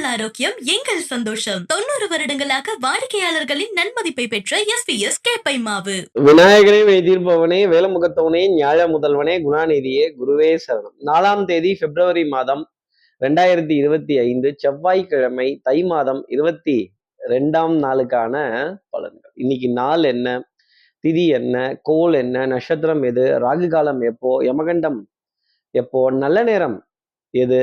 உங்கள் ஆரோக்கியம் எங்கள் சந்தோஷம். தொண்ணூறு வருடங்களாக வாடிக்கையாளர்களின் நன்மதிப்பை பெற்ற எஸ் பி எஸ் கேப்பை மாவு விநாயகனே வைத்தீர்ப்பவனே வேலமுகத்தவனே ஞாழ முதல்வனே குணாநிதியே குருவே சரணம். நாலாம் தேதி பிப்ரவரி மாதம் ரெண்டாயிரத்தி இருபத்தி ஐந்து செவ்வாய்க்கிழமை தை மாதம் இருபத்தி ரெண்டாம் நாளுக்கான பலன்கள். இன்னைக்கு நாள் என்ன? திதி என்ன? கோல் என்ன? நட்சத்திரம் எது? ராகு காலம் எப்போ? யமகண்டம் எப்போ? நல்ல நேரம் எது?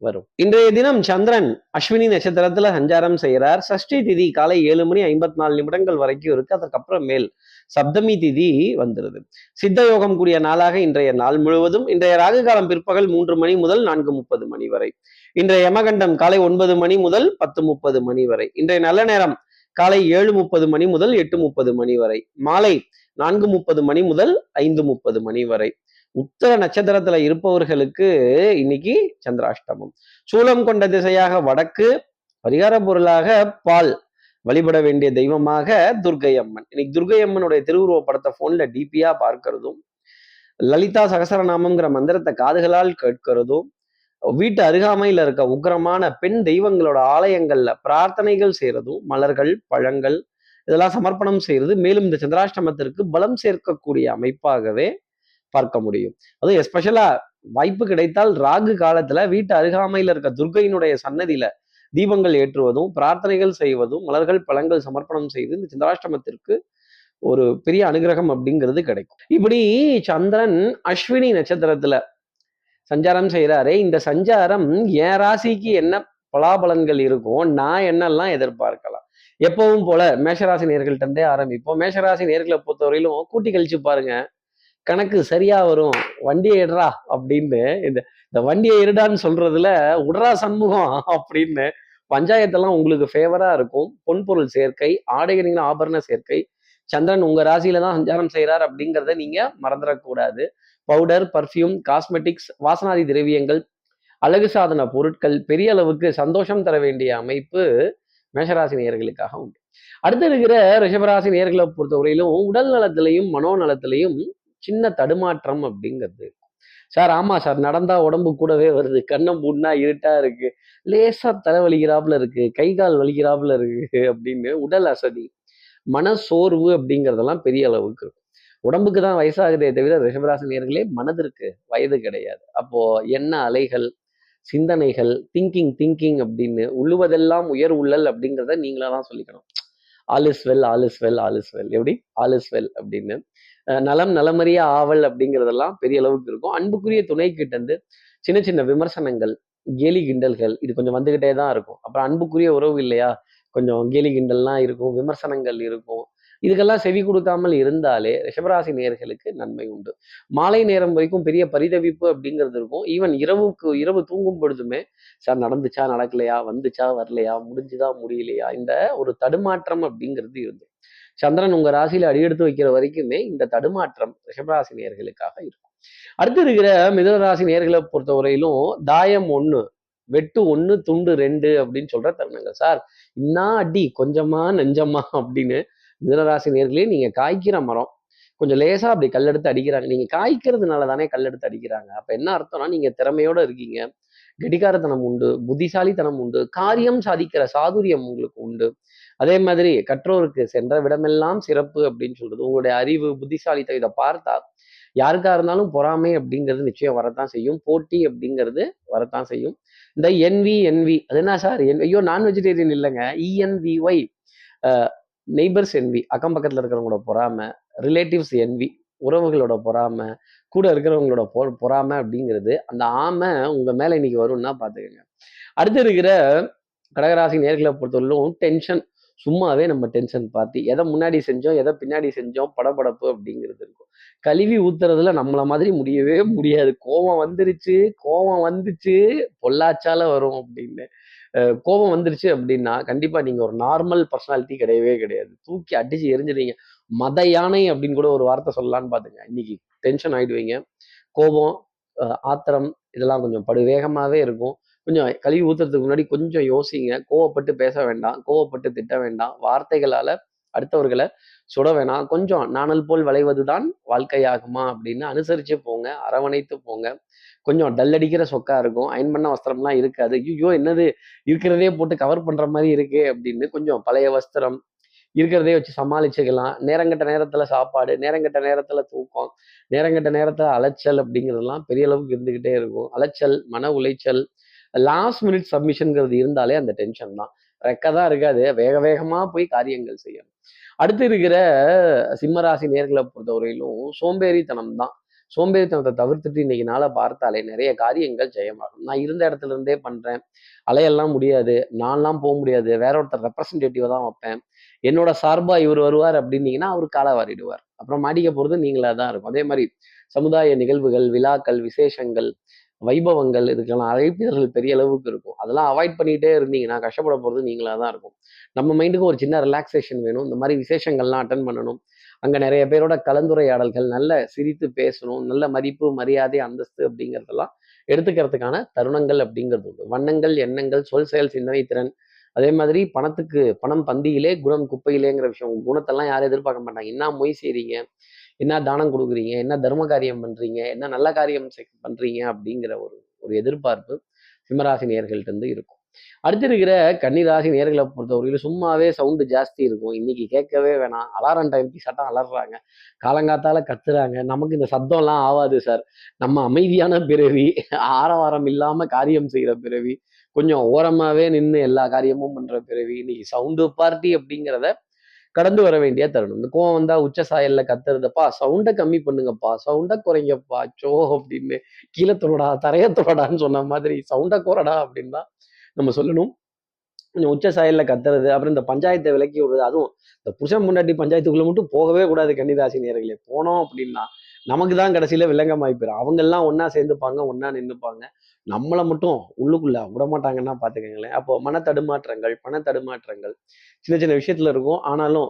வரும். இன்றைய தினம் சந்திரன் அஸ்வினி நட்சத்திரத்துல சஞ்சாரம் செய்கிறார். சஷ்டி திதி காலை ஏழு மணி ஐம்பத்தி நாலு நிமிடங்கள் வரைக்கும் இருக்கு. அதுக்கப்புறம் மேல் சப்தமி திதி வந்துருது. சித்த யோகம் கூடிய நாளாக இன்றைய நாள் முழுவதும் இன்றைய ராகுகாலம் பிற்பகல் மூன்று மணி முதல் நான்கு முப்பது மணி வரை. இன்றைய யமகண்டம் காலை ஒன்பது மணி முதல் பத்து முப்பது மணி வரை. இன்றைய நல்ல நேரம் காலை ஏழு முப்பது மணி முதல் எட்டு முப்பது மணி வரை. மாலை நான்கு முப்பது மணி முதல் ஐந்து முப்பது மணி வரை. உத்தர நட்சத்திரத்துல இருப்பவர்களுக்கு இன்னைக்கு சந்திராஷ்டமம். சூலம் கொண்ட திசையாக வடக்கு பரிகார பொருளாக பால் வழிபட வேண்டிய தெய்வமாக துர்கை அம்மன் இன்னைக்கு துர்கை அம்மனுடைய திருவுருவ படத்தை போன்ல டிபியா பார்க்கிறதும் லலிதா சகசரநாமம்ங்கிற மந்திரத்தை காதுகளால் கேட்கிறதும் வீட்டு அருகாமையில் இருக்க உக்கிரமான பெண் தெய்வங்களோட ஆலயங்கள்ல பிரார்த்தனைகள் செய்யறதும் மலர்கள் பழங்கள் இதெல்லாம் சமர்ப்பணம் செய்யறது மேலும் இந்த சந்திராஷ்டமத்திற்கு பலம் சேர்க்கக்கூடிய அமைப்பாகவே பார்க்க முடியும். அதுவும் எஸ்பெஷலா வாய்ப்பு கிடைத்தால் ராகு காலத்துல வீட்டு அருகாமையில இருக்க துர்கையினுடைய சன்னதியில தீபங்கள் ஏற்றுவதும் பிரார்த்தனைகள் செய்வதும் மலர்கள் பழங்கள் சமர்ப்பணம் செய்து இந்த சந்திராஷ்டமத்திற்கு ஒரு பெரிய அனுகிரகம் அப்படிங்கிறது கிடைக்கும். இப்படி சந்திரன் அஸ்வினி நட்சத்திரத்துல சஞ்சாரம் செய்யறாரே இந்த சஞ்சாரம் என் ராசிக்கு என்ன பலாபலன்கள் இருக்கும் நான் என்னெல்லாம் எதிர்பார்க்கலாம். எப்பவும் போல மேஷராசி நேர்கள்ட்டே இருந்தே ஆரம்பிப்போம். மேஷராசி நேர்களை பொறுத்தவரையிலும் கூட்டி கழிச்சு பாருங்க. கணக்கு சரியா வரும். வண்டியை எடுறா அப்படின்னு இந்த இந்த வண்டியை எடுடான்னு சொல்றதுல உடரா சண்முகம் அப்படின்னு பஞ்சாயத்தெல்லாம் உங்களுக்கு ஃபேவரா இருக்கும். பொன்பொருள் சேர்க்கை ஆடைகளின் ஆபரண சேர்க்கை சந்திரன் உங்க ராசியில தான் சஞ்சாரம் செய்கிறார் அப்படிங்கிறத நீங்க மறந்துடக்கூடாது. பவுடர் பர்ஃப்யூம் காஸ்மெட்டிக்ஸ் வாசனாதி திரவியங்கள் அழகு சாதன பொருட்கள் பெரிய அளவுக்கு சந்தோஷம் தர வேண்டிய அமைப்பு மேஷராசி நேர்களுக்காக உண்டு. அடுத்து இருக்கிற ரிஷபராசி நேர்களை பொறுத்தவரையிலும் உடல் நலத்திலையும் மனோநலத்திலையும் சின்ன தடுமாற்றம் அப்படிங்கிறது சார் ஆமா சார் நடந்தா உடம்பு கூடவே வருது. கண்ணம் புண்ணா இருட்டா இருக்கு. லேசா தலை வலிக்கிறாப்புல இருக்கு. கை கால் வலிக்கிறாப்புல இருக்கு அப்படின்னு உடல் அசதி மன சோர்வு அப்படிங்கிறதெல்லாம் பெரிய அளவுக்கு இருக்கும். உடம்புக்கு தான் வயசாகுதே தவிர ரிஷபராசி நேர்களே மனதிற்கு வயது கிடையாது. அப்போ என்ன அலைகள் சிந்தனைகள் திங்கிங் திங்கிங் அப்படின்னு உள்ளுவதெல்லாம் உயர் உள்ளல் அப்படிங்கிறத நீங்களா தான் சொல்லிக்கணும். All is well all is well all is well. எப்படி? ஆல் இஸ் வெல் அப்படின்னு நலம் நலமறிய ஆவல் அப்படிங்கிறதெல்லாம் பெரிய அளவுக்கு இருக்கும். அன்புக்குரிய துணை கிட்ட இருந்து சின்ன சின்ன விமர்சனங்கள் கேலி கிண்டல்கள் இது கொஞ்சம் வந்துகிட்டே தான் இருக்கும். அப்புறம் அன்புக்குரிய உறவு இல்லையா? கொஞ்சம் கேலி கிண்டல்லாம் இருக்கும் விமர்சனங்கள் இருக்கும். இதுக்கெல்லாம் செவி கொடுக்காமல் இருந்தாலே ரிஷபராசி நேர்களுக்கு நன்மை உண்டு. மாலை நேரம் வரைக்கும் பெரிய பரிதவிப்பு அப்படிங்கிறது இருக்கும். ஈவன் இரவுக்கு இரவு தூங்கும் பொழுதுமே சார் நடந்துச்சா? நடக்கலையா? வந்துச்சா? வரலையா? முடிஞ்சுதா? முடியலையா? இந்த ஒரு தடுமாற்றம் அப்படிங்கிறது இருந்து சந்திரன் உங்க ராசியில அடியெடுத்து வைக்கிற வரைக்குமே இந்த தடுமாற்றம் ரிஷபராசி நேர்களுக்காக இருக்கும். அடுத்து இருக்கிற மிதனராசி நேர்களை பொறுத்தவரையிலும் தாயம் ஒண்ணு வெட்டு ஒண்ணு துண்டு ரெண்டு அப்படின்னு சொல்ற தருணங்கள். சார் இன்னா அடி கொஞ்சமா நெஞ்சமா அப்படின்னு மிதனராசி நேர்களே நீங்க காய்க்கிற மரம் கொஞ்சம் லேசா அப்படி கல்லெடுத்து அடிக்கிறாங்க. நீங்க காய்க்கிறதுனால தானே கல்லெடுத்து அடிக்கிறாங்க. அப்ப என்ன அர்த்தம்னா நீங்க திறமையோட இருக்கீங்க. கெடிகாரத்தனம் உண்டு புத்திசாலித்தனம் உண்டு காரியம் சாதிக்கிற சாதுரியம் உங்களுக்கு உண்டு. அதே மாதிரி கற்றோருக்கு சென்ற விடமெல்லாம் சிறப்பு அப்படின்னு சொல்றது உங்களுடைய அறிவு புத்திசாலித்தம் இதை பார்த்தா யாருக்கா இருந்தாலும் பொறாமை அப்படிங்கிறது நிச்சயம் வரத்தான் செய்யும். போட்டி அப்படிங்கிறது வரத்தான் செய்யும். இந்த என்வி என்வி அது என்ன சார் என் ஐயோ நான் வெஜிடேரியன் இல்லைங்க இஎன்விஒய் நெய்பர்ஸ் என்வி அக்கம் பக்கத்தில் இருக்கிறவங்களோட பொறாமை ரிலேட்டிவ்ஸ் என்வி உறவுகளோட பொறாமை கூட இருக்கிறவங்களோட பொ பொறாமை அப்படிங்கிறது அந்த ஆமை உங்கள் மேலே இன்னைக்கு வரும்னா பார்த்துக்கோங்க அடுத்து இருக்கிற கடகராசி நேர்களை பொறுத்தவரையிலும் டென்ஷன் சும்மாவே நம்ம டென்ஷன் பார்த்து எதை முன்னாடி செஞ்சோம் எதை பின்னாடி செஞ்சோம் படபடப்பு அப்படிங்கிறது இருக்கும். கழுவி ஊத்துறதுல நம்மள மாதிரி முடியவே முடியாது. கோபம் வந்துருச்சு கோபம் வந்துச்சு பொள்ளாச்சால வரும் அப்படின்னு. கோபம் வந்துருச்சு அப்படின்னா கண்டிப்பா நீங்க ஒரு நார்மல் பர்சனாலிட்டி கிடையவே கிடையாது. தூக்கி அடிச்சு எரிஞ்சிடுவீங்க. மத யானை அப்படின்னு கூட ஒரு வார்த்தை சொல்லலான்னு பாத்துங்க. இன்னைக்கு டென்ஷன் ஆயிடுவீங்க. கோபம் ஆத்திரம் இதெல்லாம் கொஞ்சம் படுவேகமாவே இருக்கும். கொஞ்சம் கழுவி ஊத்துறதுக்கு முன்னாடி கொஞ்சம் யோசிங்க. கோவப்பட்டு பேச வேண்டாம். கோவப்பட்டு திட்ட வேண்டாம். வார்த்தைகளால அடுத்தவர்களை சுட வேணாம். கொஞ்சம் நாணல் போல் விளைவதுதான் வாழ்க்கையாகுமா அப்படின்னு அனுசரிச்சு போங்க. அரவணைத்து போங்க. கொஞ்சம் டல் அடிக்கிற சொக்கா இருக்கும். அயன் பண்ண வஸ்திரம்லாம் இருக்காது. ஐயோ என்னது? இருக்கிறதே போட்டு கவர் பண்ற மாதிரி இருக்கே அப்படின்னு கொஞ்சம் பழைய வஸ்திரம் இருக்கிறதே வச்சு சமாளிச்சுக்கலாம். நேரங்கட்ட நேரத்துல சாப்பாடு நேரங்கட்ட நேரத்துல தூக்கம் நேரங்கட்ட நேரத்துல அலைச்சல் அப்படிங்கிறதெல்லாம் பெரிய அளவுக்கு இருந்துகிட்டே இருக்கும். அலைச்சல் மன உளைச்சல் லாஸ்ட் மினிட் சப்மிஷன்ங்கிறது இருந்தாலே அந்த டென்ஷன் தான். ரெக்க தான் இருக்காது. வேக வேகமா போய் காரியங்கள் செய்யணும். அடுத்து இருக்கிற சிம்மராசி நேர்களை பொறுத்தவரையிலும் சோம்பேறித்தனம் தான். சோம்பேறித்தனத்தை தவிர்த்துட்டு இன்னைக்கு நாளை பார்த்தாலே நிறைய காரியங்கள் ஜெயமாகும். நான் இருந்த இடத்துல இருந்தே பண்றேன். அலையெல்லாம் முடியாது. நான்லாம் போக முடியாது. வேற ஒருத்தர் ரெப்ரசன்டேட்டிவா தான் வைப்பேன். என்னோட சார்பா இவர் வருவார் அப்படின்னீங்கன்னா அவர் காலை வாரிடுவார். அப்புறம் மாட்டிக்க போறது நீங்களா தான் இருக்கும். அதே மாதிரி சமுதாய நிகழ்வுகள் விழாக்கள் விசேஷங்கள் வைபவங்கள் இதுக்கெல்லாம் அழைப்பிதழ்கள் பெரிய அளவுக்கு இருக்கும். அதெல்லாம் அவாய்ட் பண்ணிகிட்டே இருந்தீங்கன்னா கஷ்டப்பட போகிறது நீங்களாக தான் இருக்கும். நம்ம மைண்டுக்கு ஒரு சின்ன ரிலாக்ஸேஷன் வேணும். இந்த மாதிரி விசேஷங்கள்லாம் அட்டன் பண்ணணும். அங்கே நிறைய பேரோட கலந்துரையாடல்கள் நல்ல சிரித்து பேசணும் நல்ல மதிப்பு மரியாதை அந்தஸ்து அப்படிங்கிறதெல்லாம் எடுத்துக்கிறதுக்கான தருணங்கள் அப்படிங்கிறது உண்டு. வண்ணங்கள் எண்ணங்கள் சொல் செயல் சிந்தனை திறன். அதே மாதிரி பணத்துக்கு பணம் பந்தியிலே குணம் குப்பையிலேங்கிற விஷயம் குணத்தெல்லாம் யாரும் எதிர்பார்க்க மாட்டாங்க. என்ன மொய் செய்றீங்க? என்ன தானம் கொடுக்குறீங்க? என்ன தர்ம காரியம் பண்ணுறீங்க என்ன நல்ல காரியம் பண்ணுறீங்க அப்படிங்கிற ஒரு ஒரு எதிர்பார்ப்பு சிம்மராசி நேர்கள்ட்ட இருந்து இருக்கும். அடுத்து இருக்கிற கன்னிராசி நேர்களை பொறுத்தவரையிலும் சும்மாவே சவுண்டு ஜாஸ்தி இருக்கும். இன்னைக்கு கேட்கவே வேணாம். அலாரம் டைம்க்கு சட்டம் அலறாங்க காலங்காத்தால கத்துறாங்க. நமக்கு இந்த சத்தம்லாம் ஆகாது சார் நம்ம அமைதியான பிறவி ஆரவாரம் இல்லாம காரியம் செய்கிற பிறவி கொஞ்சம் ஓரமாவே நின்று எல்லா காரியமும் பண்ற பிறவி இன்னைக்கு சவுண்டு பார்ட்டி அப்படிங்கிறத கடந்து வர வேண்டிய தருணம். இந்த கோவம் வந்தா உச்ச சாயல்ல கத்துறதப்பா சவுண்டை கம்மி பண்ணுங்கப்பா சவுண்டை குறைங்கப்பா சோ அப்படின்னு கீழே தொடடா தரைய தொடடான்னு சொன்ன மாதிரி சவுண்டை குறடா அப்படின்னு தான் நம்ம சொல்லணும். கொஞ்சம் உச்ச சாயல்ல கத்துறது அப்புறம் இந்த பஞ்சாயத்தை விலக்கி விடுறது அதுவும் இந்த புருஷன் முன்னாடி பஞ்சாயத்துக்குள்ள மட்டும் போகவே கூடாது கன்னிராசி நேர்களே போனோம் அப்படின்னா நமக்கு தான் கடைசியில வில்லங்கமாயி போயிடும் அவங்க எல்லாம் சேர்ந்துப்பாங்க ஒன்னா நின்றுப்பாங்க நம்மளை மட்டும் உள்ளுக்குள்ள விட மாட்டாங்கன்னா பாத்துக்கோங்களேன். அப்போ மன தடுமாற்றங்கள் பண தடுமாற்றங்கள் சின்ன சின்ன விஷயத்துல இருக்கும். ஆனாலும்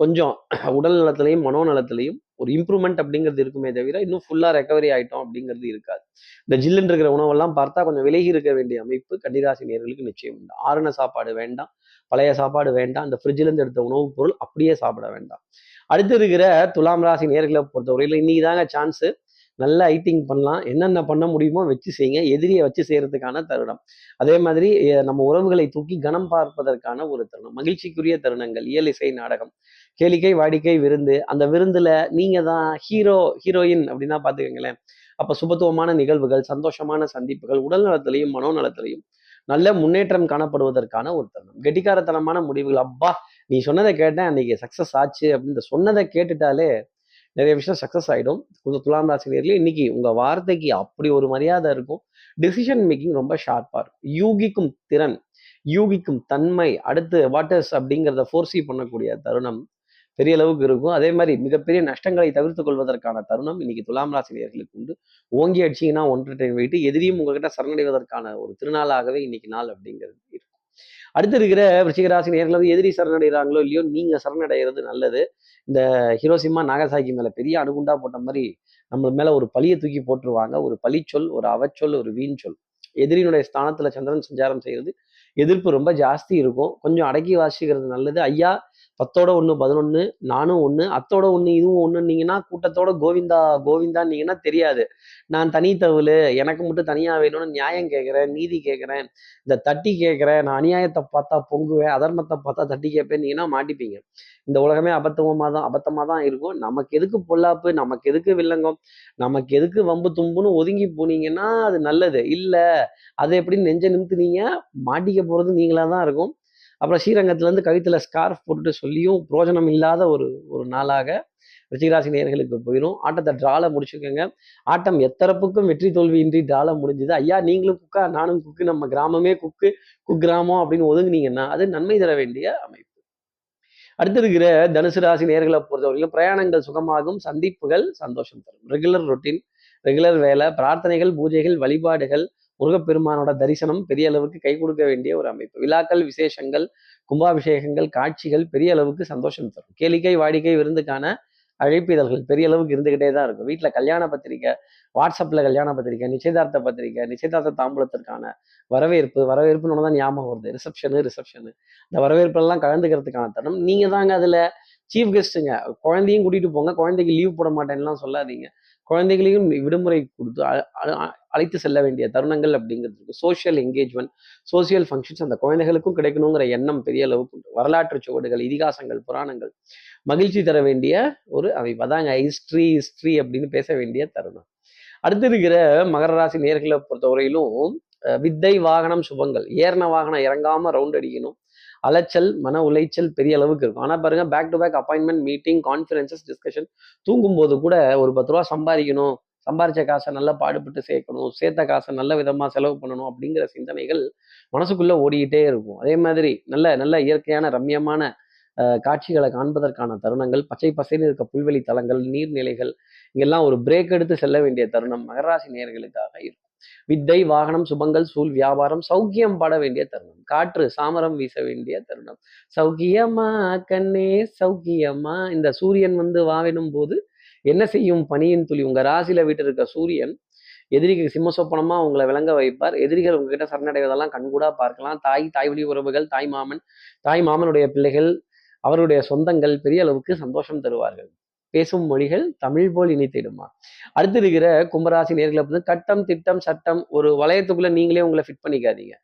கொஞ்சம் உடல் நலத்திலையும் மனோ நலத்திலையும் ஒரு இம்ப்ரூவ்மெண்ட் அப்படிங்கிறது இருக்குமே தவிர இன்னும் ஃபுல்லாக ரெக்கவரி ஆயிட்டோம் அப்படிங்கிறது இருக்காது. இந்த ஜில்லுன்னு இருக்கிற உணவெல்லாம் பார்த்தா கொஞ்சம் விலகி இருக்க வேண்டிய அமைப்பு கன்னிராசி நேர்களுக்கு நிச்சயம் உண்டு. ஆறுன சாப்பாடு வேண்டாம் பழைய சாப்பாடு வேண்டாம் இந்த ஃப்ரிட்ஜிலேருந்து எடுத்த உணவுப் பொருள் அப்படியே சாப்பிட வேண்டாம். அடுத்து இருக்கிற துலாம் ராசி நேர்களை பொறுத்தவரையில் இன்னைக்கு தாங்க சான்ஸு நல்ல ஐட்டிங் பண்ணலாம். என்னென்ன பண்ண முடியுமோ வச்சு செய்யுங்க. எதிரியை வச்சு செய்கிறதுக்கான தருணம். அதே மாதிரி நம்ம உறவுகளை தூக்கி கனம் பார்ப்பதற்கான ஒரு தருணம். மகிழ்ச்சிக்குரிய தருணங்கள். இயல் இசை நாடகம். கேளிக்கை வாடிக்கை விருந்து. அந்த விருந்தில் நீங்கள் தான் ஹீரோ ஹீரோயின் அப்படின்னா பார்த்துக்கங்களேன். அப்போ சுபத்துவமான நிகழ்வுகள் சந்தோஷமான சந்திப்புகள் உடல் நலத்திலையும் மனோநலத்திலையும் நல்ல முன்னேற்றம் காணப்படுவதற்கான ஒரு தருணம். கெட்டிக்காரத்தனமான முடிவுகள். அப்பா நீ சொன்னதை கேட்டேன். அன்னைக்கு சக்சஸ் ஆச்சு அப்படின்னு சொன்னதை கேட்டுட்டாலே நிறைய விஷயம் சக்ஸஸ் ஆகிடும் கொஞ்சம் துலாம் ராசி நேரில் இன்னைக்கு உங்கள் வார்த்தைக்கு அப்படி ஒரு மரியாதை இருக்கும். டிசிஷன் மேக்கிங் ரொம்ப ஷார்ப்பாக இருக்கும். யூகிக்கும் திறன் யூகிக்கும் தன்மை அடுத்து வாட்டர்ஸ் அப்படிங்கிறத ஃபோர்ஸி பண்ணக்கூடிய தருணம் பெரிய அளவுக்கு இருக்கும். அதே மாதிரி மிகப்பெரிய நஷ்டங்களை தவிர்த்து கொள்வதற்கான தருணம் இன்னைக்கு துலாம் ராசி நேர்களுக்கு உண்டு. ஓங்கி அடிச்சிங்கன்னா ஒன்றரை டைம் வைட்டு எதிரியும் உங்ககிட்ட சரணடைவதற்கான ஒரு திருநாளாகவே இன்னைக்கு நாள் அப்படிங்கிறது இருக்கும் அடுத்து இருக்கிற விருச்சிகராசி நேரில் வந்து எதிரி சரணடைகிறாங்களோ இல்லையோ நீங்கள் சரணடைகிறது நல்லது. இந்த ஹிரோசிமா நாகசாகி மேலே பெரிய அணுகுண்டா போட்ட மாதிரி நம்ம மேலே ஒரு பழியை தூக்கி போட்டுருவாங்க. ஒரு பழிச்சொல் ஒரு அவச்சொல் ஒரு வீண் சொல் எதிரியினுடைய ஸ்தானத்தில் சந்திரன் சஞ்சாரம் செய்கிறது எதிர்ப்பு ரொம்ப ஜாஸ்தி இருக்கும். கொஞ்சம் அடக்கி வாசிக்கிறது நல்லது. ஐயா பத்தோட ஒன்று பதினொன்று நானும் ஒன்று அத்தோட ஒன்று இதுவும் ஒன்றுன்னீங்கன்னா கூட்டத்தோட கோவிந்தா கோவிந்தான்னீங்கன்னா தெரியாது. நான் தனித்தவளு எனக்கு மட்டும் தனியாக வேணும்னு நியாயம் கேட்குறேன் நீதி கேட்குறேன் இந்த தட்டி கேட்குறேன் நான் அநியாயத்தை பார்த்தா பொங்குவேன் அதர்மத்தை பார்த்தா தட்டி கேட்பேன்னீங்கன்னா மாட்டிப்பீங்க. இந்த உலகமே அபத்தமாக தான் அபத்தமாக தான் இருக்கும். நமக்கு எதுக்கு பொல்லாப்பு? நமக்கு எதுக்கு வில்லங்கம்? நமக்கு எதுக்கு வம்பு தும்புன்னு ஒதுங்கி போனீங்கன்னா அது நல்லது. இல்லை அதை எப்படி நெஞ்ச நிமித்துனீங்க மாட்டிக்க போகிறது நீங்களாக தான் இருக்கும். அப்புறம் ஸ்ரீரங்கத்துலேருந்து கழுத்தில் ஸ்கார்ஃப் போட்டுட்டு சொல்லியும் பிரயோஜனம் இல்லாத ஒரு ஒரு நாளாக ரிச்சிகராசி நேர்களுக்கு போயிடும் ஆட்டத்தை ட்ரால முடிச்சுக்கோங்க ஆட்டம் எத்தரப்புக்கும் வெற்றி தோல்வியின்றி ட்ரால முடிஞ்சுது. ஐயா நீங்களும் குக்கா நானும் குக்கு நம்ம கிராமமே குக்கு குக்கிராமம் அப்படின்னு ஒதுங்குனீங்கன்னா அது நன்மை தர வேண்டிய அமைப்பு. அடுத்து இருக்கிற தனுசு ராசி நேர்களை பொறுத்தவரையிலும் பிரயாணங்கள் சுகமாகும் சந்திப்புகள் சந்தோஷம் தரும். ரெகுலர் ரொட்டீன் ரெகுலர் வேலை பிரார்த்தனைகள் பூஜைகள் வழிபாடுகள் முருகப்பெருமானோட தரிசனம் பெரிய அளவுக்கு கை கொடுக்க வேண்டிய ஒரு அமைப்பு. விழாக்கள் விசேஷங்கள் கும்பாபிஷேகங்கள் காட்சிகள் பெரிய அளவுக்கு சந்தோஷம் தரும். கேளிக்கை வாடிக்கை விருந்துக்கான அழைப்பிதழ்கள் பெரிய அளவுக்கு இருந்துகிட்டே தான் இருக்கும். வீட்டில் கல்யாண பத்திரிக்கை வாட்ஸ்அப்பில் கல்யாண பத்திரிக்கை நிச்சயதார்த்த பத்திரிக்கை நிச்சயதார்த்த தாம்பூலத்திற்கான வரவேற்பு வரவேற்புன்னு தான் ஞாபகம் வருது. Reception reception. இந்த வரவேற்பெல்லாம் கலந்துக்கிறதுக்கான தருணம். நீங்கள் தாங்க அதில் சீஃப் கெஸ்ட்டுங்க குழந்தையும் கூட்டிகிட்டு போங்க. குழந்தைக்கு லீவ் போட மாட்டேன்லாம் சொல்லாதீங்க. குழந்தைகளையும் விடுமுறை கொடுத்து அ- அழைத்து செல்ல வேண்டிய தருணங்கள் அப்படிங்கிறது இருக்கு. சோஷியல் என்கேஜ்மெண்ட் சோசியல் ஃபங்க்ஷன்ஸ் அந்த குழந்தைகளுக்கும் கிடைக்கணுங்கிற எண்ணம் பெரிய அளவுக்கு உண்டு. வரலாற்று சுவடுகள் இதிகாசங்கள் புராணங்கள் மகிழ்ச்சி தர வேண்டிய ஒரு அமைப்பு. அதாங்க ஹிஸ்ட்ரி ஹிஸ்ட்ரி அப்படின்னு பேச வேண்டிய தருணம். அடுத்து இருக்கிற மகர ராசி நேர்களை பொறுத்தவரையிலும் வித்தை வாகனம் சுபங்கள். ஏறின வாகனம் இறங்காம ரவுண்ட் அடிக்கணும். அலைச்சல் மன உளைச்சல் பெரிய அளவுக்கு இருக்கும். ஆனால் பாருங்க back to back appointment meeting conferences discussion தூங்கும்போது கூட ஒரு பத்து ரூபா சம்பாதிக்கணும் சம்பாரிச்ச காசை நல்லா பாடுபட்டு சேர்க்கணும் சேர்த்த காசை நல்ல விதமாக செலவு பண்ணணும் அப்படிங்கிற சிந்தனைகள் மனசுக்குள்ளே ஓடிக்கிட்டே இருக்கும். அதே மாதிரி நல்ல நல்ல இயற்கையான ரம்யமான காட்சிகளை காண்பதற்கான தருணங்கள் பச்சை பசைன்னு இருக்க புல்வெளி தலங்கள் நீர்நிலைகள் இங்கெல்லாம் ஒரு பிரேக் எடுத்து செல்ல வேண்டிய தருணம் மகராசி நேர்களுக்காக இருக்கும். வித்தை வாகனம் சுபங்கள் சூழ் வியாபாரம் சௌக்கியம் பட வேண்டிய தருணம். காற்று சாமரம் வீச வேண்டிய தருணம். சௌக்கியமா கண்ணே சௌக்கியமா? இந்த சூரியன் வந்து வாவிடும் போது என்ன செய்யும்? பனியின் துளி. உங்க ராசியில வீட்டு இருக்க சூரியன் எதிரிக்கு சிம்மசோப்பனமா உங்களை விளங்க வைப்பார். எதிரிகள் உங்ககிட்ட சரணடைவதெல்லாம் கண்கூடா பார்க்கலாம். தாய் தாய் வழி உறவுகள் தாய் மாமன் தாய் மாமனுடைய பிள்ளைகள் அவருடைய சொந்தங்கள் பெரிய அளவுக்கு சந்தோஷம் தருவார்கள். பேசும் மொழிகள் தமிழ் போல் இனித்திடுமா அடுத்து இருக்கிற கும்பராசி நேர்களை வந்து கட்டம் திட்டம் சட்டம் ஒரு வளையத்துக்குள்ள நீங்களே உங்களை ஃபிட் பண்ணிக்காதீங்க.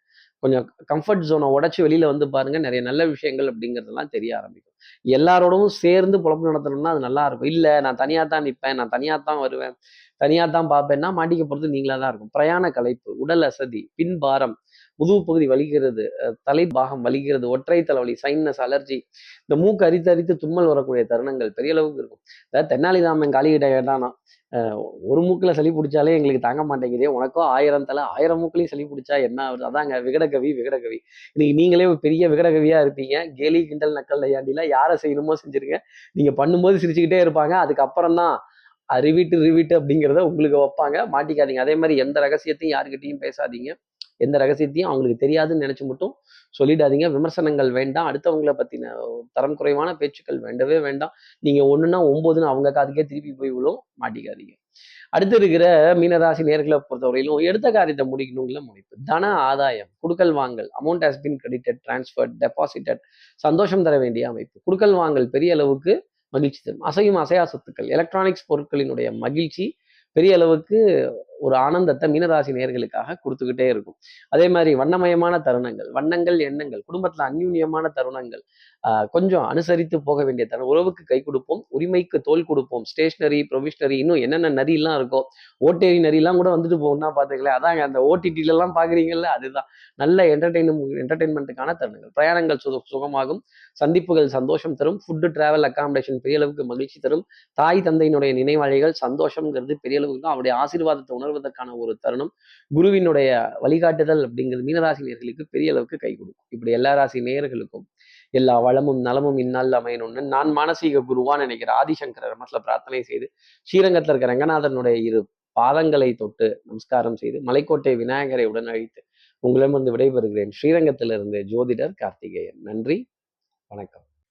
கொஞ்சம் கம்ஃபர்ட் ஜோனை உடச்சி வெளியில வந்து பாருங்க. நிறைய நல்ல விஷயங்கள் அப்படிங்கிறதெல்லாம் தெரிய ஆரம்பிக்கும். எல்லாரோடவும் சேர்ந்து பொழப்பு நடத்தணும்னா அது நல்லா இருக்கும். இல்ல நான் தனியா தான் நிற்பேன் நான் தனியா தான் வருவேன் தனியா தான் பார்ப்பேன்னா மாட்டிக்க போறது நீங்களா தான் இருக்கும். பிரயாண கலைப்பு உடல் அசதி பின்பாரம் முதுகு பகுதி வலிக்கிறது தலைபாகம் தலை பாகம் வலிக்கிறது ஒற்றை தலைவலி சைனஸ் அலர்ஜி இந்த மூக்கு அரித்து அரித்து தும்மல் வரக்கூடிய தருணங்கள் பெரிய அளவுக்கு இருக்கும். அதாவது தென்னாலிராமன் காலிகிட்ட கேட்டானா ஒரு மூக்கில் சளி பிடிச்சாலே எங்களுக்கு தாங்க மாட்டேங்குதே உனக்கும் ஆயிரம் தலை ஆயிரம் மூக்குலையும் சளி பிடிச்சா என்ன ஆகுது? அதாங்க விகடகவி விகடகவி. இன்னைக்கு நீங்களே ஒரு பெரிய விகடகவியாக இருப்பீங்க கேலி கிண்டல் நக்கல் ஐயாண்டிலாம் யாரை செய்யணுமோ செஞ்சிருங்க. நீங்கள் பண்ணும்போது சிரிச்சுக்கிட்டே இருப்பாங்க அதுக்கப்புறம் தான் ரிவிட்டு ரிவிட்டு அப்படிங்கிறத உங்களுக்கு வைப்பாங்க. மாட்டிக்காதீங்க. அதே மாதிரி எந்த ரகசியத்தையும் யாருக்கிட்டையும் பேசாதீங்க. எந்த ரகசியத்தையும் அவங்களுக்கு தெரியாதுன்னு நினைச்சு மட்டும் சொல்லிடாதீங்க. விமர்சனங்கள் வேண்டாம். அடுத்தவங்களை பத்தின தரம் குறைவான பேச்சுக்கள் வேண்டவே வேண்டாம். நீங்க ஒண்ணுன்னா ஒன்பதுன்னு அவங்க காதுக்கே திருப்பி போய் விழும் மாட்டிக்காதீங்க. அடுத்து இருக்கிற மீனராசி நேர்களை பொறுத்தவரையிலும் எடுத்த காரியத்தை முடிக்கணுங்கிற முடிப்பு தன ஆதாயம் குடுக்கல் வாங்கல் amount has been credited transferred deposited சந்தோஷம் தர வேண்டிய அமைப்பு. குடுக்கல் வாங்கல் பெரிய அளவுக்கு மகிழ்ச்சி தரும். அசையும் அசையா சொத்துக்கள் எலக்ட்ரானிக்ஸ் பொருட்களினுடைய மகிழ்ச்சி பெரிய அளவுக்கு ஒரு ஆனந்தத்தை மீனராசி நேர்களுக்காக கொடுத்துக்கிட்டே இருக்கும். அதே மாதிரி வண்ணமயமான தருணங்கள் வண்ணங்கள் எண்ணங்கள் குடும்பத்தில் அந்யூன்யமான தருணங்கள் கொஞ்சம் அனுசரித்து போக வேண்டிய தருணம். உறவுக்கு கை கொடுப்போம் உரிமைக்கு தோல் கொடுப்போம் ஸ்டேஷ்னரி ப்ரொவிஷனரி இன்னும் என்னென்ன நரிலாம் இருக்கோ ஓட்டேரி நரியெல்லாம் கூட வந்துட்டு போகும்னா பாத்துங்களேன் அதான் அந்த ஓடிடிலெல்லாம் பார்க்குறீங்கல்ல அதுதான். நல்ல என்டர்டெயின் என்டர்டெயின்மெண்ட்டுக்கான தருணங்கள். பிரயாணங்கள் சுக சுகமாகும். சந்திப்புகள் சந்தோஷம் தரும். ஃபுட்டு டிராவல் அகாமடேஷன் பெரிய அளவுக்கு மகிழ்ச்சி தரும். தாய் தந்தையினுடைய நினைவாளிகள் சந்தோஷம்ங்கிறது பெரிய அளவுக்கு இருக்கும். அவருடைய ஆசீர்வாதத்தை உணர்வதற்கான ஒரு தருணம். குருவினுடைய வழிகாட்டுதல் அப்படிங்கிறது மீனராசி நேர்களுக்கு பெரிய அளவுக்கு கை கொடுக்கும். இப்படி எல்லா ராசி நேர்களுக்கும் எல்லா வளமும் நலமும் இந்நாள் அமையணும்னு நான் மானசீக குருவான்னு நினைக்கிற ஆதிசங்கர மனசுல பிரார்த்தனை செய்து ஸ்ரீரங்கத்தில் இருக்கிற ரங்கநாதனுடைய இரு பாதங்களை தொட்டு நமஸ்காரம் செய்து மலைக்கோட்டை விநாயகரை உடன் அழித்து உங்களிடம் வந்து விடைபெறுகிறேன். ஸ்ரீரங்கத்திலிருந்து ஜோதிடர் கார்த்திகேயன். நன்றி வணக்கம்.